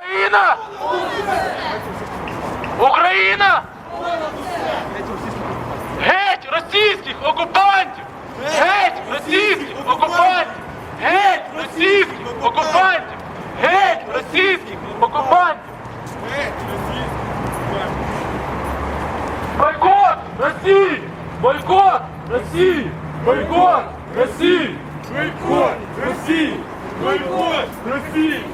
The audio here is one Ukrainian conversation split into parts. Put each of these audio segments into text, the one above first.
Україна! Україна! Геть російських окупантів! Геть російських окупантів! Геть російських окупантів! Геть російських окупантів! Бойкот Росії! Бойкот Росії! Бойкот Росії! Бойкот Росії! Бойкот Росії!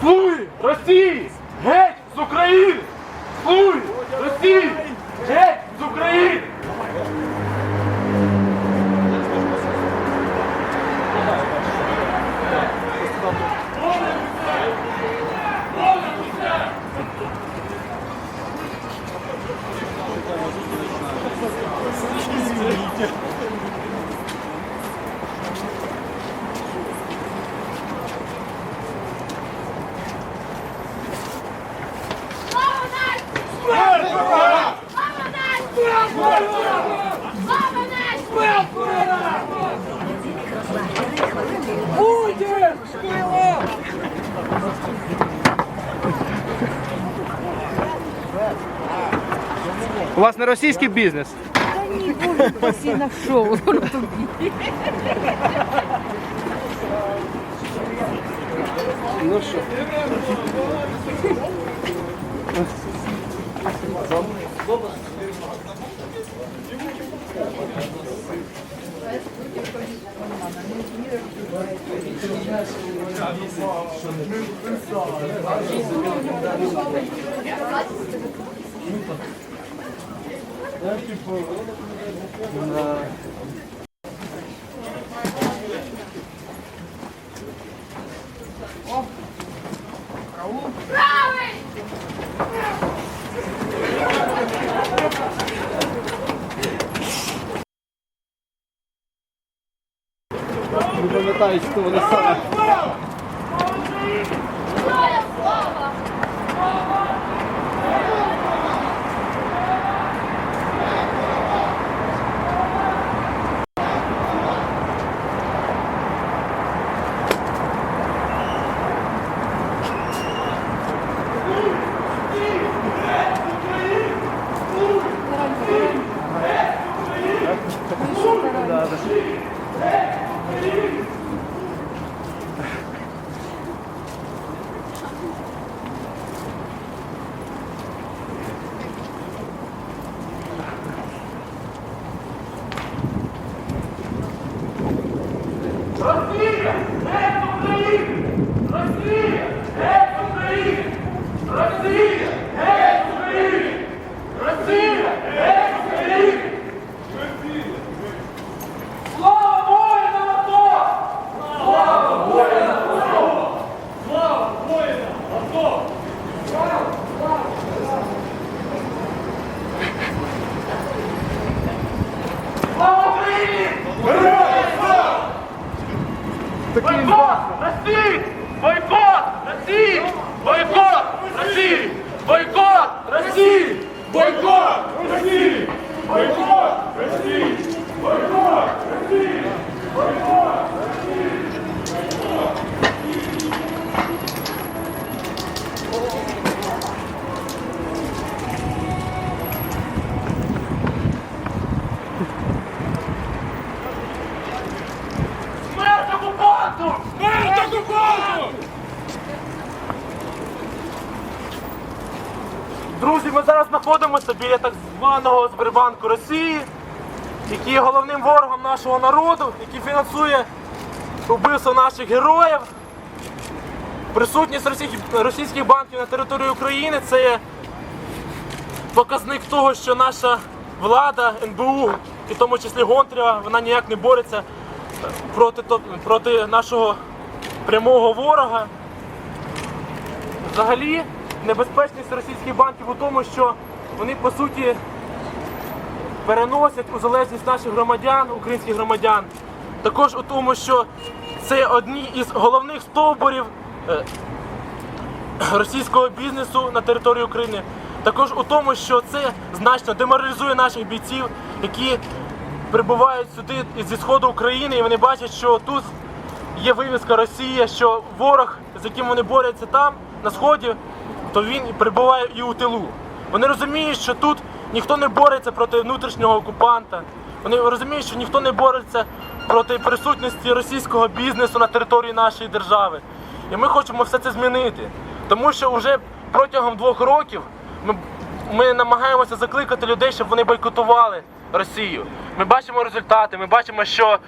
Слуги Росії! Геть з України! Слуги Росії! У вас не російський бізнес? Та ні, боже, хтось і знайшов. Ну що? Що Thank you for uh, Не пам'ятаю, що вони саме. Слава! Окупанту! Смерть окупанту! Друзі, ми зараз знаходимося біля так званого Сбербанку Росії, який є головним ворогом нашого народу, який фінансує вбивство наших героїв. Присутність російських, банків на території України це є показник того, що наша влада, НБУ, і в тому числі Гонтрєва, вона ніяк не бореться проти, проти нашого прямого ворога. Взагалі, небезпечність російських банків у тому, що вони по суті переносять у залежність наших громадян, українських громадян. Також у тому, що це одні із головних стовбурів е, російського бізнесу на території України. Також у тому, що це значно деморалізує наших бійців, які прибувають сюди зі сходу України, і вони бачать, що тут є вивіска Росія, що ворог, з яким вони борються там, на сході, то він перебуває і у тилу. Вони розуміють, що тут ніхто не бореться проти внутрішнього окупанта. Вони розуміють, що ніхто не бореться проти присутності російського бізнесу на території нашої держави. І ми хочемо все це змінити. Тому що вже протягом двох років ми, ми намагаємося закликати людей, щоб вони бойкотували Росію. Ми бачимо результати, ми бачимо, що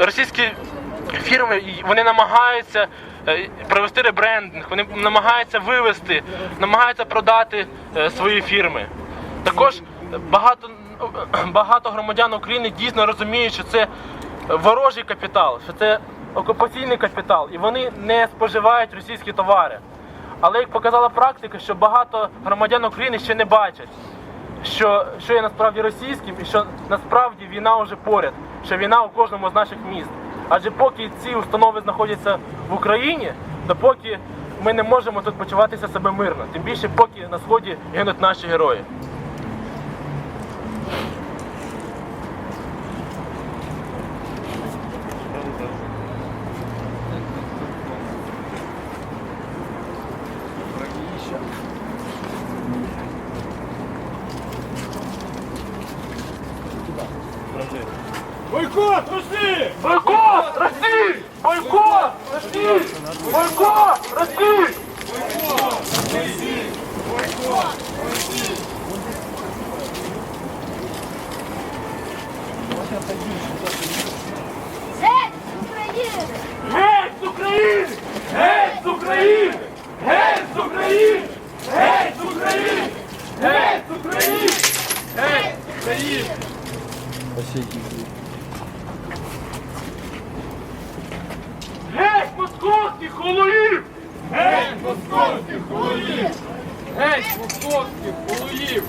російські фірми вони намагаються е, провести ребрендинг, вони намагаються вивести, намагаються продати е, свої фірми. Також багато, багато громадян України дійсно розуміють, що це ворожий капітал, що це окупаційний капітал, і вони не споживають російські товари. Але як показала практика, що багато громадян України ще не бачать, що, що є насправді російським, і що насправді війна вже поряд, що війна у кожному з наших міст. Адже поки ці установи знаходяться в Україні, допоки ми не можемо тут почуватися себе мирно. Тим більше, поки на сході гинуть наші герої. Бойкот Росії! Бойкот Росії! Бойкот Росії! Бойкот Росії! Геть з України! Геть з України! Геть з України! Геть з України! Геть з України! Геть з України! Геть з України! Геть московських холоїв! Геть московських холоїв! Геть московських холоїв!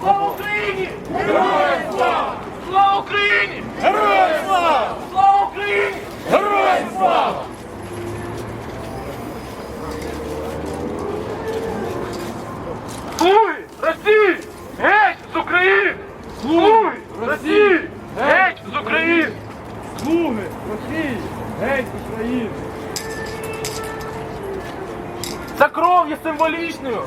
Слава Україні! Героям слава! Слава Україні! Героям слава! Слава Україні! Героям слава! Слуги Росії! Геть з України! Слуги Росії! Геть з України! Слуги Росії! Геть з України! Ця кров є символічною.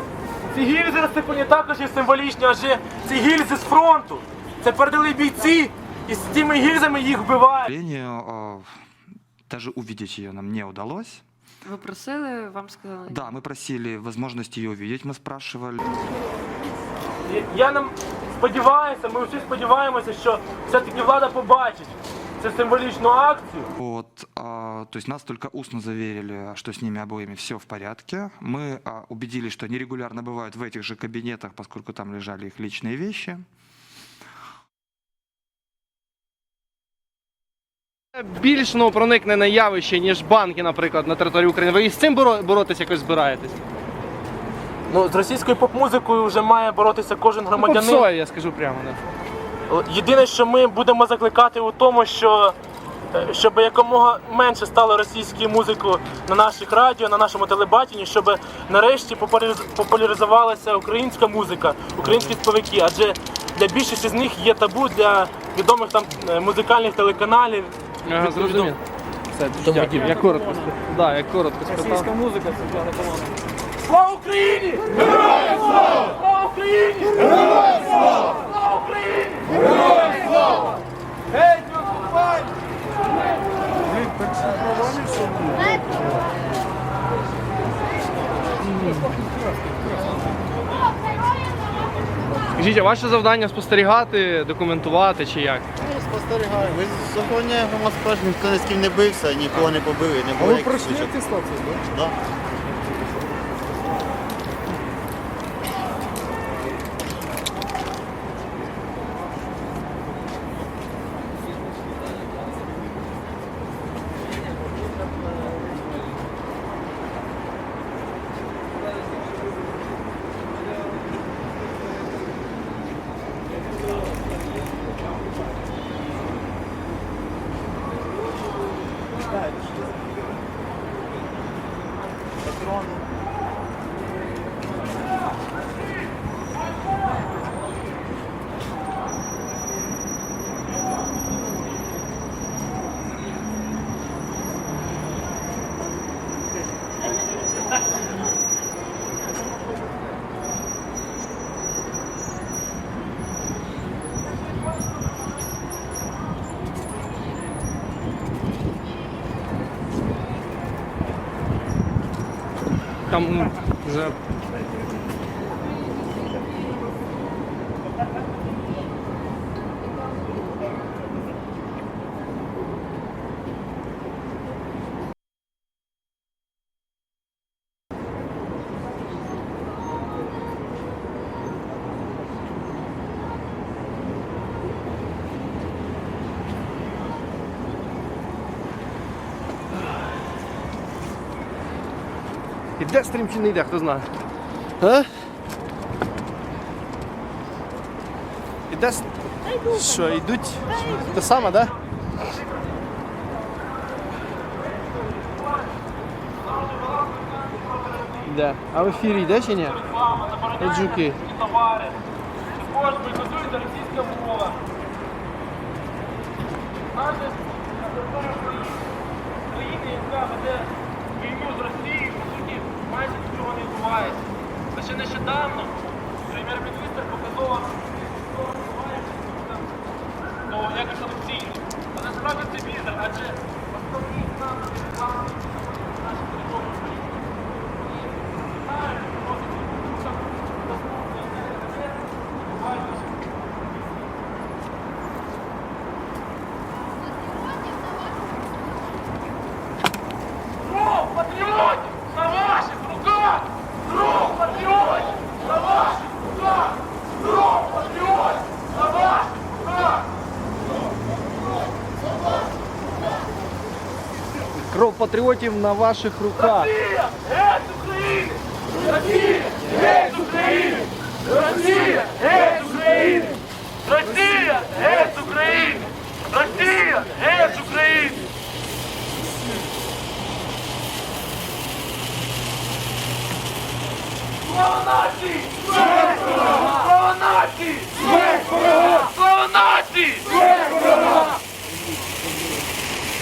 Ці гільзи розсипані також є символічні, адже ці гільзи з фронту. Це передали бійці, і з цими гільзами їх вбивають. К сожалению, э, даже увидеть ее нам не удалось. Ви просили, вам сказали? Да, мы просили возможности ее увидеть, мы спрашивали. І Я нам сподіваюся, ми всі сподіваємося, що все-таки влада побачить цю символічну акцію. Вот, а, то есть нас только устно заверили, что с ними обоими все в порядке. Мы а, убедились, что они регулярно бывают в этих же кабинетах, поскольку там лежали их личные вещи. Більш ну, проникнене явище, ніж банки, наприклад, на території України. Ви із цим боро- боротися якось збираєтесь? Ну, з російською поп-музикою вже має боротися кожен громадянин. Попсою, я скажу прямо. Да. Єдине, що ми будемо закликати у тому, що е, щоб якомога менше стало російської музики на наших радіо, на нашому телебаченні, щоб нарешті популяризувалася українська музика, українські співаки. Адже для більшості з них є табу для відомих там е, музикальних телеканалів. Ага, зрозумів. Все, дякую. Я коротко спитав. Да, я коротко спитав. музика це не команда. Слава Україні! Героям слава! Слава Україні! Героям слава! Слава Україні! Геть окупант! Скажіть, а ваше завдання спостерігати, документувати чи як? Ми спостерігаємо. Ми захороняємо Москва, ж ніхто ні з ким не бився, нікого не побив, і не було якихось сучок. Да. Там вже. Іде стрім чи не йде, хто знає. А? Іде. с- Що, йдуть? Те саме, так? Да? Де? А в ефірі йде чи ні? От жуки. товари. Також бойкотується російська мова. Наша територія України, яка веде війну з Росією, по суті, майже нічого не відбувається. Лише нещодавно прем'єр-міністр показував, як офіційно. Але насправді це візер, адже патріотів на ваших руках. Росія! Геть з України! Росія! Геть з України! Росія! Геть з України! Росія! Геть з України! Росія! Геть з України! Слава нації! Смерть ворогам! Слава нації! Смерть ворогам! Слава нації! Смерть ворогам!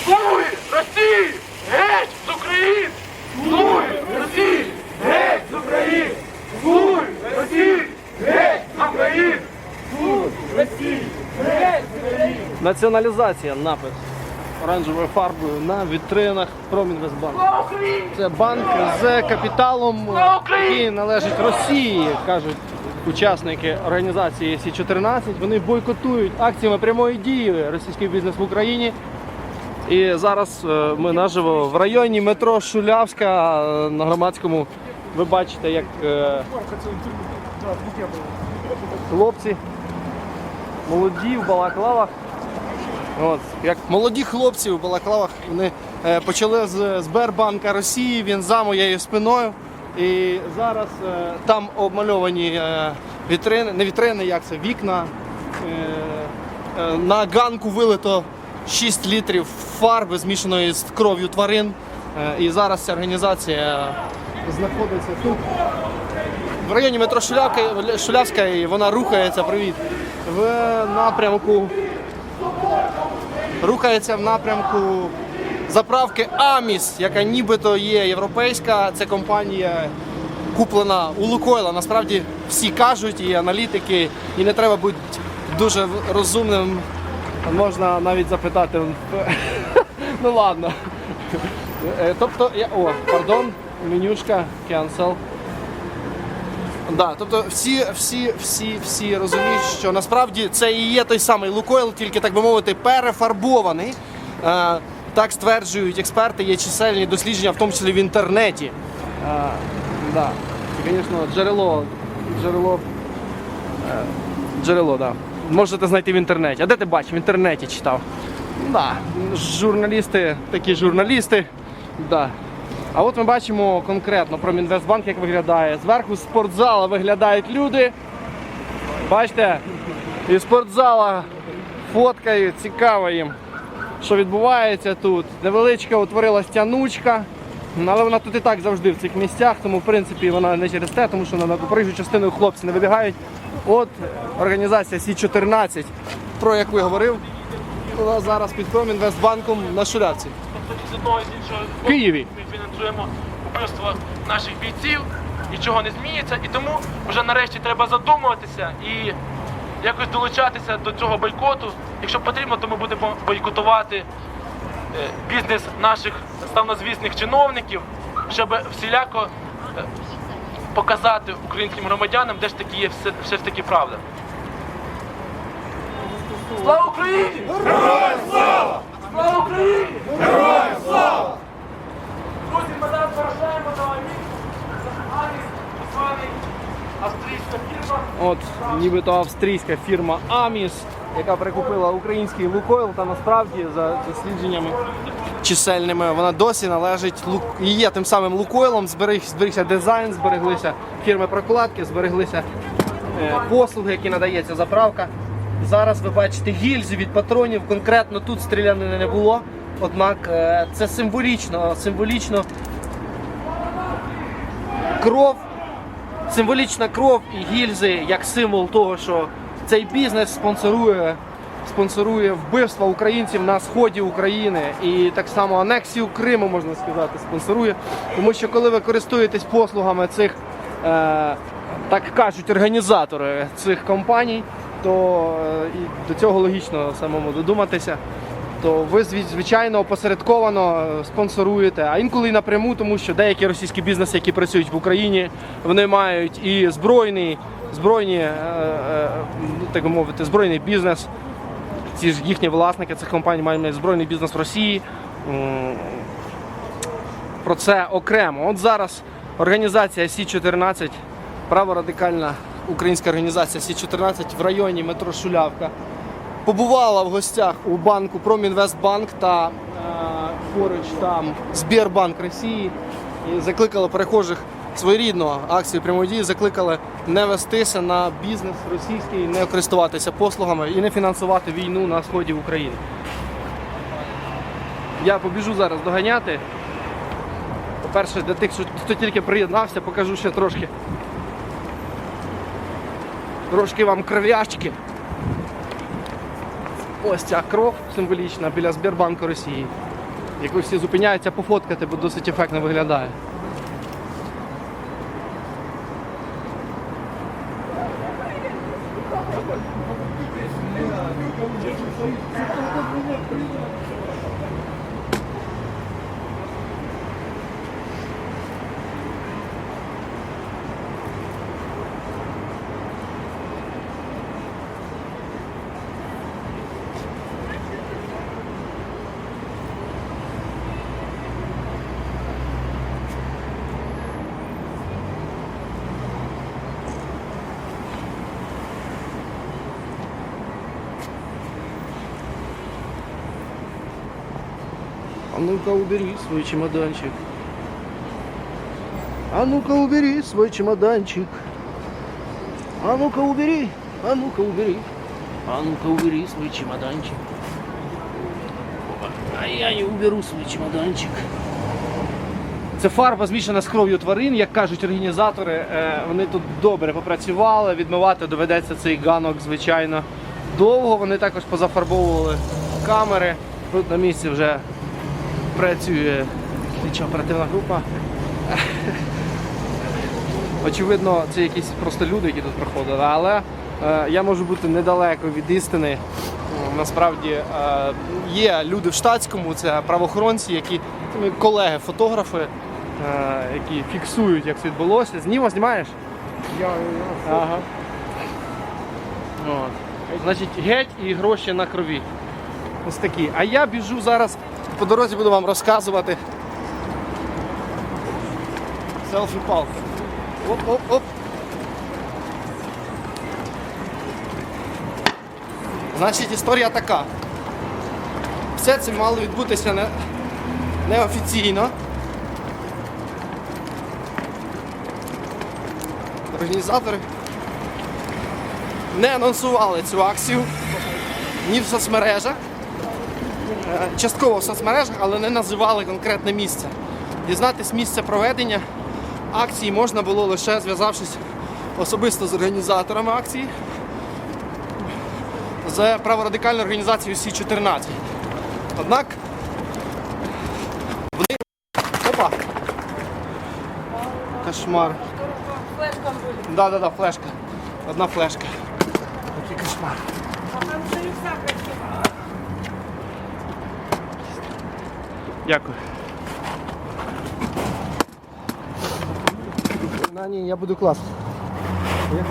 Слуги Росії! Геть з України! Слуги Росії! Геть з України! Слуги Росії! Геть з України! Слуги Росії! Геть з України! Націоналізація напис оранжевою фарбою на вітринах Промінвестбанк. Це банк з капіталом, який належить Росії, кажуть учасники організації Сі 14 Вони бойкотують акціями прямої дії російський бізнес в Україні. І зараз е, ми наживо в районі метро Шулявська е, на громадському. Ви бачите, як е, хлопці молоді в балаклавах. От, як молоді хлопці в балаклавах вони почали з Сбербанка Росії, він за моєю спиною. І зараз там обмальовані вітрини, не вітрини, як це, вікна. На ганку вилито 6 літрів фарби, змішаної з кров'ю тварин. Е, і зараз ця організація знаходиться тут. В районі метро Шулявська і вона рухається привіт, в напрямку рухається в напрямку заправки Аміс, яка нібито є європейська. Це компанія куплена у Лукойла. Насправді всі кажуть, і аналітики, і не треба бути дуже розумним. Можна навіть запитати. Ну ладно. Е, Тобто, я. О, пардон, менюшка, cancel. Да, тобто всі, всі, всі, всі розуміють, що насправді це і є той самий Лукойл, тільки так би мовити, перефарбований. Е, так стверджують експерти, є чисельні дослідження, в тому числі в інтернеті. Е, да. Звісно, джерело. Джерело. Джерело, да. Можете знайти в інтернеті. А де ти бачив? В інтернеті читав. Да. Журналісти, такі журналісти. Да. А от ми бачимо конкретно про Мінвестбанк, як виглядає. Зверху з спортзала виглядають люди. Бачите? І спортзала фоткають, цікаво їм, що відбувається тут. Невеличка утворилась тянучка. Але вона тут і так завжди в цих місцях, тому в принципі вона не через те, тому що на проїжджу частину хлопці не вибігають. От організація Сі-14, про яку я говорив, вона зараз під Промінвестбанком на Шулявці. З одного з іншого В Києві. ми фінансуємо вбивство наших бійців, нічого не зміниться, і тому вже нарешті треба задумуватися і якось долучатися до цього бойкоту. Якщо потрібно, то ми будемо бойкотувати е, бізнес наших славнозвісних чиновників, щоб всіляко е, показати українським громадянам, де ж таки є все, все ж таки правда. Слава Україні! Героям слава! Слава Україні! Героям слава! Друзі, ми зараз виражаємо на Аміс, званий австрійська фірма. От нібито австрійська фірма Аміс, яка прикупила український Лукойл, та насправді за дослідженнями чисельними вона досі належить і є тим самим Лукойлом. Зберіг... Зберігся дизайн, збереглися фірми прокладки, збереглися е, послуги, які надається заправка. Зараз ви бачите гільзи від патронів. Конкретно тут стрілянини не було. Однак е, це символічно, символічно кров символічна кров і гільзи як символ того, що цей бізнес спонсорує, спонсорує вбивства українців на сході України і так само анексію Криму, можна сказати, спонсорує. Тому що коли ви користуєтесь послугами цих, е, так кажуть, організатори цих компаній, то е, і до цього логічно самому додуматися то ви звичайно опосередковано е, спонсоруєте, а інколи напряму, тому що деякі російські бізнеси, які працюють в Україні, вони мають і збройний, збройні, е, е, ну, так би мовити, збройний бізнес. Ці ж їхні власники цих компаній мають збройний бізнес в Росії. Про це окремо. От зараз організація Сі-14, праворадикальна українська організація Сі-14 в районі метро Шулявка побувала в гостях у банку Промінвестбанк та е, поруч там Збірбанк Росії і закликали перехожих своєрідну акцію прямої дії, закликали не вестися на бізнес російський, не користуватися послугами і не фінансувати війну на сході України. Я побіжу зараз доганяти. По-перше, для тих, хто тільки приєднався, покажу ще трошки. Трошки вам кров'ячки. Ось ця кров символічна біля Сбербанку Росії, яку всі зупиняються пофоткати, бо досить ефектно виглядає. А ну-ка убери свой чемоданчик. А ну-ка убери свой чемоданчик. А ну-ка убери. А ну-ка убери. А ну-ка убери свой чемоданчик. А я не уберу свой чемоданчик. Це фарба змішана з кров'ю тварин, як кажуть організатори. Е, Вони тут добре попрацювали. Відмивати доведеться цей ганок, звичайно, довго. Вони також позафарбовували камери. Тут на місці вже працює слідча оперативна група. Очевидно, це якісь просто люди, які тут проходили, але е, я можу бути недалеко від істини. Насправді е, є люди в штатському, це правоохоронці, які колеги, фотографи, е, які фіксують, як це відбулося. Знімо знімаєш? Я, я Ага. От. Значить, геть і гроші на крові. Ось такі. А я біжу зараз, по дорозі буду вам розказувати. Селфі-палка. Оп-оп-оп. Значить, історія така. Все це мало відбутися не, неофіційно. Організатори не анонсували цю акцію ні в соцмережах, частково в соцмережах, але не називали конкретне місце. Дізнатись місце проведення акції можна було лише зв'язавшись особисто з організаторами акції, з праворадикальною організацією Сі-14. Однак вони. Опа! Кошмар. Да, да, да, флешка. Одна флешка. Який кошмар. Дякую. Да, ні, я буду класно. Як?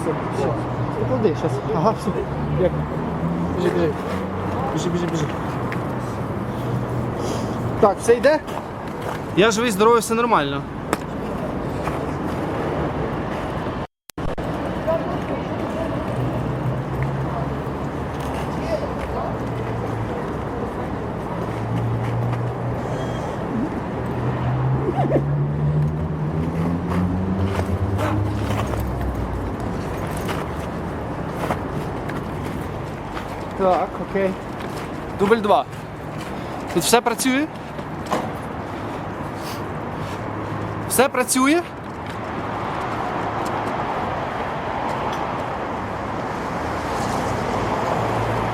Все, все. Поклади, зараз. Ага, все. Як? Біжи, біжи. Біжи, біжи, біжи. Так, все йде? Я живий, здоровий, все нормально. Окей. Дубль 2. Тут все працює? Все працює?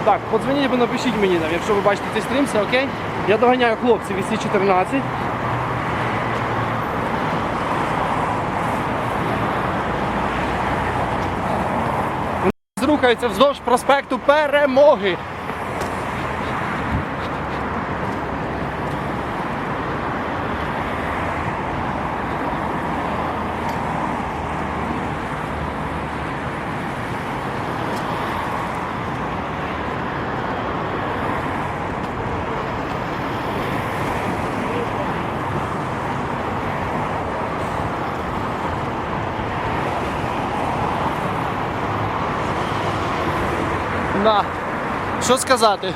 Так, подзвоніть або напишіть мені, якщо ви бачите цей стрім, все окей. Я доганяю хлопців із Сі-14. Вони Рухаються вздовж проспекту Перемоги. Да. Що сказати?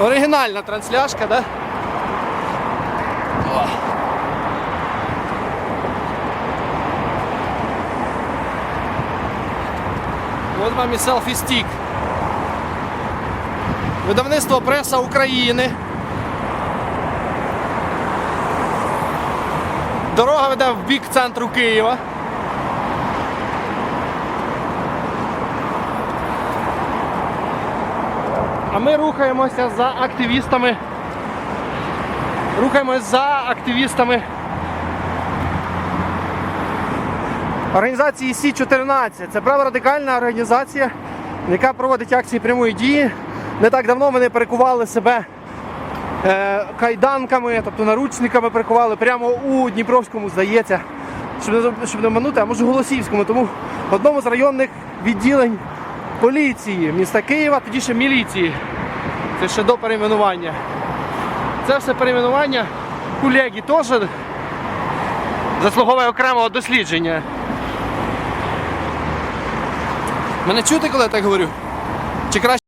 Оригінальна трансляшка, да? О. От вам і селфі стік. Видавництво Преса України. Дорога веде в бік центру Києва. А ми рухаємося за активістами. Рухаємося за активістами організації Сі-14. Це праворадикальна організація, яка проводить акції прямої дії. Не так давно вони перекували себе е, кайданками, тобто наручниками перекували прямо у Дніпровському, здається, щоб не, щоб не обманути, а може Голосівському, тому в одному з районних відділень поліції міста Києва, тоді ще міліції. Це ще до перейменування. Це все перейменування колеги теж заслуговує окремого дослідження. Мене чути, коли я так говорю? Чи краще?